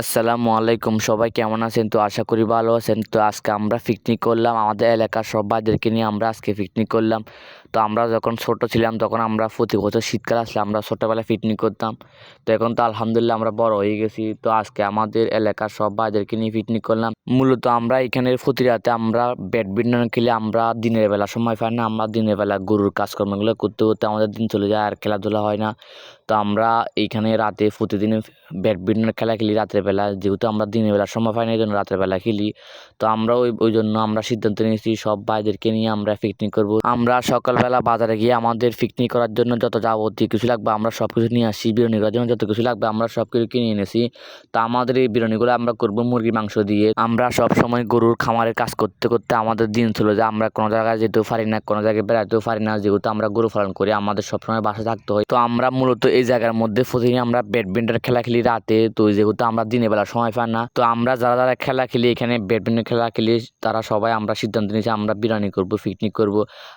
আসসালামু আলাইকুম, সবাই কেমন আছেন? তো আশা করি ভালো আছেন। তো আজকে আমরা পিকনিক করলাম। আমাদের এলাকার সব ভাইদেরকে নিয়ে আমরা আজকে পিকনিক করলাম। তো আমরা যখন ছোট ছিলাম, তখন আমরা প্রতি বছর শীতকাল আসলে আমরা ছোটোবেলায় পিকনিক করতাম। তো এখন তো আলহামদুলিল্লাহ আমরা বড় হয়ে গেছি। তো আজকে আমাদের এলাকার সব ভাইদেরকে নিয়ে পিকনিক করলাম। মূলত আমরা এখানে প্রতি রাতে আমরা ব্যাডমিন্টন খেলে আমরা দিনের বেলা সময় পাই না। আমরা দিনের বেলা গরুর কাজকর্মগুলো করতে করতে আমাদের দিন চলে যায় আর খেলাধুলা হয় না। তো আমরা এইখানে রাতে প্রতিদিন ব্যাডমিন্টন খেলা খেলি রাতের বেলা যেহেতু আমরা দিনের বেলা সময় পাই না, এই জন্য রাতের বেলা খেলি। তো আমরা ওই ওই জন্য আমরা সিদ্ধান্ত নিয়েছি, সব ভাইদেরকে নিয়ে আমরা পিকনিক করব। আমরা সকালবেলা বাজারে গিয়ে আমাদের পিকনিক করার জন্য যত যাবতীয় কিছু লাগবে, আমরা সব কিছু নিয়ে আসি। বিরিয়ানি করার জন্য যত কিছু লাগবে, আমরা সব কিছু কিনে এনেছি। তো আমাদের এই বিরিয়ানিগুলো আমরা করব মুরগির মাংস দিয়ে। আমরা সব সময় গরুর খামারের কাজ করতে করতে আমাদের দিন ছিল যে আমরা কোনো জায়গায় যেতেও পারি না, কোনো জায়গায় বেড়াতেও পারি না, যেহেতু আমরা গরু পালন করি, আমাদের সবসময় বাসা থাকতে হয়। তো আমরা মূলত এই জায়গার মধ্যে প্রতিদিন আমরা ব্যাডমিন্টন খেলা খেলি রাতে। তো যেহেতু আমরা দিনের বেলা সময় পান না। তো আমরা যারা যারা খেলা খেলি এখানে, ব্যাডমিন্টন খেলা খেলি, তারা সবাই আমরা সিদ্ধান্ত নিয়েছি আমরা বিরিয়ানি করব পিকনিক করব।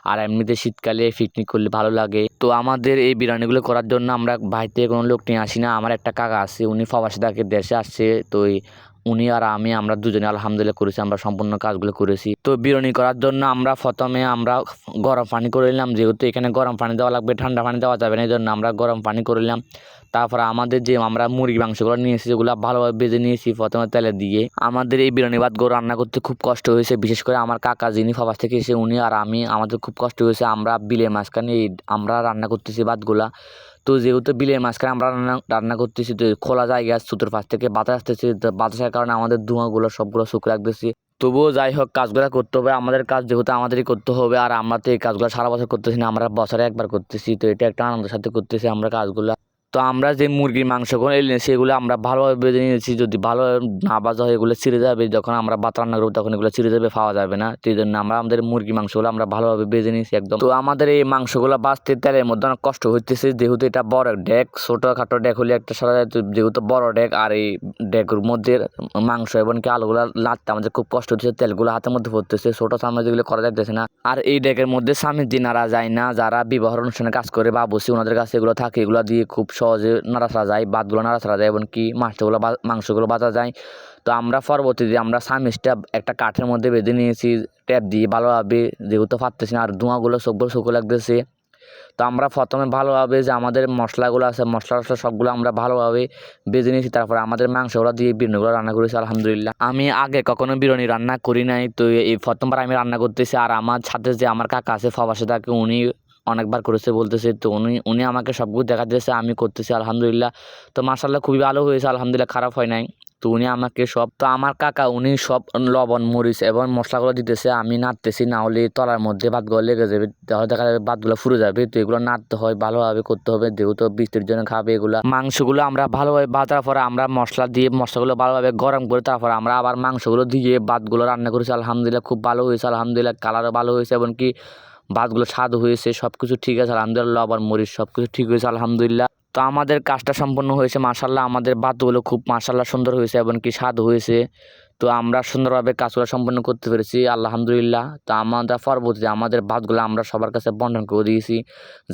আর এমনিতে শীতকালে পিকনিক করলে ভালো লাগে। তো আমাদের এই বিরিয়ানিগুলো করার জন্য আমরা বাড়িতে কোনো লোক নিয়ে আসি না। আমার একটা কাকা আছে, উনি প্রবাসী থাকে দেশে আসছে। তো উনি আর আমি, আমরা দুজনে আলহামদুলিল্লাহ করেছি, আমরা সম্পূর্ণ কাজগুলো করেছি। তো বিরিয়ানি করার জন্য আমরা প্রথমে আমরা গরম পানি করে নিলাম, যেহেতু এখানে গরম পানি দেওয়া লাগবে, ঠান্ডা পানি দেওয়া যাবে না, এই জন্য আমরা গরম পানি করে নিলাম। তারপর আমাদের যে আমরা মুরগি মাংসগুলো নিয়েছি, সেগুলো ভালোভাবে বেজে নিয়েছি, প্রথমে তেলে দিয়ে। আমাদের এই বিরিয়ানি ভাতগুলো রান্না করতে খুব কষ্ট হয়েছে, বিশেষ করে আমার কাকা যিনি প্রবাস থেকে এসে, উনি আর আমি, আমাদের খুব কষ্ট হয়েছে, আমরা বিলের মাঝখানে আমরা রান্না করতেছি ভাতগুলা। তো যেহেতু বিলের মাঝখানে আমরা রান্না রান্না করতেছি, তো খোলা জায়গা সুতোর পাশ থেকে বাতাস আসতেছে, তো বাতাসের কারণে আমাদের ধোঁয়াগুলো সবগুলো শুক রাখতেছি। তবুও যাই হোক, কাজগুলো করতে হবে। আমাদের কাজ যেহেতু আমাদেরই করতে হবে, আর আমরা তো এই কাজগুলো সারা বছর করতেছি না, আমরা বছরে একবার করতেছি, তো এটা একটা আনন্দের সাথে করতেছি আমরা কাজগুলো। তো আমরা যে মুরগির মাংসগুলো এনে সেগুলো আমরা ভালোভাবে বেঁধে নিয়েছি। যদি ভালো না বাজা হয় এগুলো ছিঁড়ে যাবে। যখন আমরা ভাত রান্না করব তখন এগুলো ছিঁড়ে যাবে পাওয়া যাবে না। সেই জন্য আমরা আমাদের মুরগির মাংসগুলো আমরা ভালোভাবে বেজে নিয়েছি একদম। তো আমাদের এই মাংসগুলো বাঁচতে তেলের মধ্যে অনেক কষ্ট হইতেছে। যেহেতু এটা বড় ডেক, ছোটোখাটো ডেক হলে একটা সারা যেহেতু বড় ডেক আর এই ডেকের মধ্যে মাংস এবং কি আলুগুলো লাটতে আমাদের খুব কষ্ট হচ্ছে। তেলগুলো হাতের মধ্যে পড়তেছে। ছোটো সামনে যেগুলো করা যাইতেছে না। আর এই ডেকের মধ্যে স্বামী দিয়ে নাড়া যায় না। যারা বিবাহ অনুষ্ঠানে কাজ করে বা বসে ওনাদের কাছে এগুলো থাকে, এগুলো দিয়ে খুব সহজে নাড়াচাড়া যায় বাতগুলো নাড়াচাড়া যায় এবং কি মাছগুলো মাংসগুলো বাজা যায়। তো আমরা পরবর্তীতে আমরা সামিজটা একটা কাঠের মধ্যে বেঁধে নিয়েছি, ট্যাপ দিয়ে ভালোভাবে যেহেতু পারতেছি না, আর ধোঁয়াগুলো সবগুলো শুকো লাগতেছে। তো আমরা প্রথমে ভালোভাবে যে আমাদের মশলাগুলো আছে, মশলা টশলা সবগুলো আমরা ভালোভাবে বেজে নিয়েছি, তারপরে আমাদের মাংসগুলো দিয়ে বিরিয়ানিগুলো রান্না করেছি, আলহামদুলিল্লাহ। আমি আগে কখনো বিরিয়ানি রান্না করি নাই, তো এই প্রথমবার আমি রান্না করতেছি, আর আমার সাথে যে আমার কাকা আছে ফবাসে থাকে উনি অনেকবার করেছে, বলতেছে তো উনি উনি আমাকে সবগুলো দেখা দিয়েছে, আমি করতেছি, আলহামদুলিল্লাহ। তো মাসাল্লাহ খুবই ভালো হয়েছে, আলহামদুলিল্লাহ খারাপ হয় নাই। তো উনি আমাকে সব, তো আমার কাকা উনি সব লবণ, মরিচ এবং মশলাগুলো দিতেছে, আমি নাড়তেছি, না হলে তলার মধ্যে ভাতগুলো লেগে যাবে তাহলে দেখা যাবে ভাতগুলো ফুরে যাবে, তো এগুলো নাড়তে হয়, ভালোভাবে করতে হবে, যেহেতু বৃষ্টির জন্য খাবে এগুলো। মাংসগুলো আমরা ভালোভাবে ভাজার পরে আমরা মশলা দিয়ে মশলাগুলো ভালোভাবে গরম করে, তারপর আমরা আবার মাংসগুলো দিয়ে ভাতগুলো রান্না করেছি, আলহামদুলিল্লাহ খুব ভালো হয়েছে, আলহামদুলিল্লাহ কালারও ভালো হয়েছে এবং কি ভাতগুলো স্বাদ হয়েছে সব কিছু ঠিক আছে, আলহামদুলিল্লাহ, আবার মরিচ সব কিছু ঠিক হয়েছে, আলহামদুলিল্লাহ। তো আমাদের কাজটা সম্পন্ন হয়েছে মার্শাল্লাহ আমাদের ভাতগুলো খুব মার্শাল্লাহ সুন্দর হয়েছে এমনকি স্বাদ হয়েছে। তো আমরা সুন্দরভাবে কাজগুলো সম্পন্ন করতে পেরেছি, আলহামদুলিল্লাহ। তো আমাদের পরবর্তীতে আমাদের ভাতগুলো আমরা সবার কাছে বন্টন করে দিয়েছি।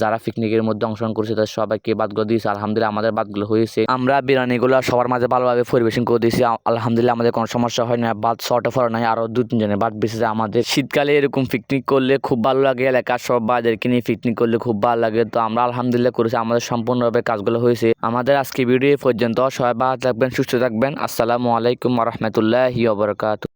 যারা পিকনিকের মধ্যে অংশগ্রহণ করেছে, তাদের সবাইকে ভাতগুলো দিয়েছি। আলহামদুলিল্লাহ আমাদের ভাতগুলো হয়েছে। আমরা বিরিয়ানিগুলো সবার মাঝে ভালোভাবে পরিবেশন করে দিয়েছি। আলহামদুলিল্লাহ আমাদের কোনো সমস্যা হয় না বাদ শর্টে ফর নাই আরও দু তিনজনের বাদ বেশি যায়। আমাদের শীতকালে এরকম পিকনিক করলে খুব ভালো লাগে। এলাকার সব বাজারকে নিয়ে পিকনিক করলে খুব ভালো লাগে। তো আমরা আলহামদুলিল্লাহ করেছি। আমাদের সম্পূর্ণভাবে কাজগুলো হয়েছে। আমাদের আজকে ভিডিও পর্যন্ত সবাই ভালো থাকবেন, সুস্থ থাকবেন। আসসালামু আলাইকুম রহমতুল্লাহি warahmatullahi wabarakatuh.